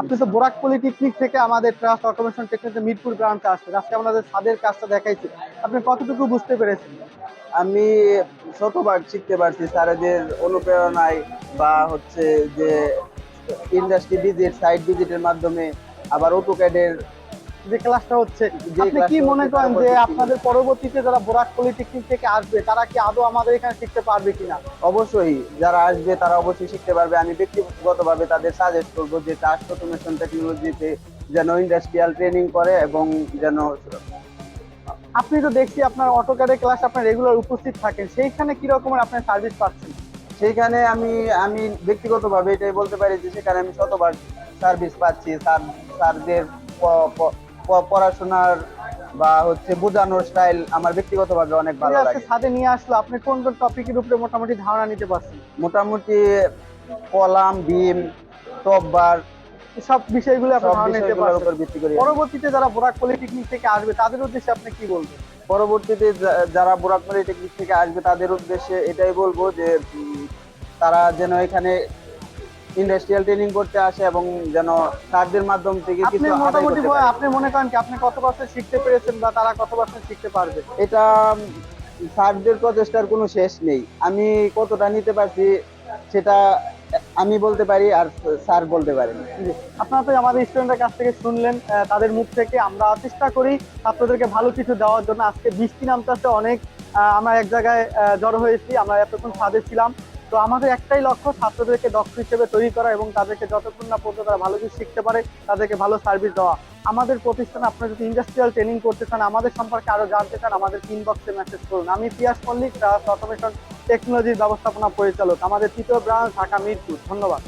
আপনি তো বোরাক পলিটেকনিক থেকে আমাদের ট্রাস্ট অটোমেশন টেকনিক মিরপুর ব্রাঞ্চে আসছেন। আজকে আমাদের ছাদের কাজটা দেখাইছি। আপনি কতটুকু বুঝতে পেরেছেন? আমি শতবার শিখতে পারছি স্যারেদের অনুপ্রেরণায় বা হচ্ছে যে ইন্ডাস্ট্রি ভিজিট সাইট ভিজিটের মাধ্যমে আবার অটোক্যাডের যে ক্লাসটা হচ্ছে আপনি কি মনে করেন যে আপনাদের পরবর্তীতে যারা বোরাক পলিটেকনিক থেকে আসবে তারা কি আদৌ আমাদের এখানে শিখতে পারবে কিনা? অবশ্যই যারা আসবে তারা অবশ্যই শিখতে পারবে। আমি ব্যক্তিগতভাবে তাদের সাজেস্ট করব যে ট্রাস্ট অটোমেশন টেকনোলজিতে যেন ইন্ডাস্ট্রিয়াল ট্রেনিং করে এবং যেন আপনি তো দেখছি আপনার অটোক্যাডের ক্লাস আপনার রেগুলার উপস্থিত থাকেন। সেইখানে কি রকমের আপনার সার্ভিস পাচ্ছেন? সেইখানে আমি আমি ব্যক্তিগতভাবে এটাই বলতে পারি যে সেখানে আমি শতবার সার্ভিস পাচ্ছি। স্যার স্যারদের পড়াশোনার বা হচ্ছে বোঝানোর স্টাইল আমার ব্যক্তিগতভাবে অনেক ভালো লাগে। ছাদে নিয়ে আসলো আপনি কোন কোন টপিকের উপরে মোটামুটি ধারণা নিতে পারছেন? মোটামুটি কলাম বিম টপ বার সব বিষয়গুলো আপনি ধারণা নিতে বিষয়গুলোর উপর ভিত্তি করে। পরবর্তীতে যারা বোরাক পলিটেকনিক থেকে আসবে তাদের উদ্দেশ্যে আপনি কি বলবেন? পরবর্তীতে যারা বোরাকমারি টেকনিক থেকে আসবে তাদের উদ্দেশ্যে এটাই বলব যে তারা যেন এখানে ইন্ডাস্ট্রিয়াল ট্রেনিং করতে আসে এবং যেন স্যারদের মাধ্যম থেকে আপনি কিছু মোটামুটি আপনি মনে করেন কি আপনি কত পার্সেন্ট শিখতে পেরেছেন বা তারা কত পার্সেন্ট শিখতে পারবে? এটা স্যারদের প্রচেষ্টার কোনো শেষ নেই। আমি কতটা নিতে পারছি সেটা আমি বলতে পারি আর স্যার বলতে পারেন। আপনারা তো আমাদের স্টুডেন্টের কাছ থেকে শুনলেন তাদের মুখ থেকে আমরা চেষ্টা করি ছাত্রদেরকে ভালো কিছু দেওয়ার জন্য। আজকে বৃষ্টি নামতেছে অনেক আমরা এক জায়গায় জড়ো হয়েছি আমরা এতক্ষণ ছাদে ছিলাম। তো আমাদের একটাই লক্ষ্য ছাত্রদেরকে দক্ষ হিসেবে তৈরি করা এবং তাদেরকে যতক্ষণ না পর্যন্ত তারা ভালো কিছু শিখতে পারে, তাদেরকে ভালো সার্ভিস দেওয়া। আমাদের প্রতিষ্ঠানে আপনারা যদি ইন্ডাস্ট্রিয়াল ট্রেনিং করতে চান, আমাদের সম্পর্কে আরও জানতে চান, আমাদের ইনবক্সে মেসেজ করুন। আমি পিয়াস পল্লিক অটোমেশন টেকনোলজির ব্যবস্থাপনা পরিচালক। আমাদের তৃতীয় ব্রাঞ্চ ঢাকা মিরপুর। ধন্যবাদ।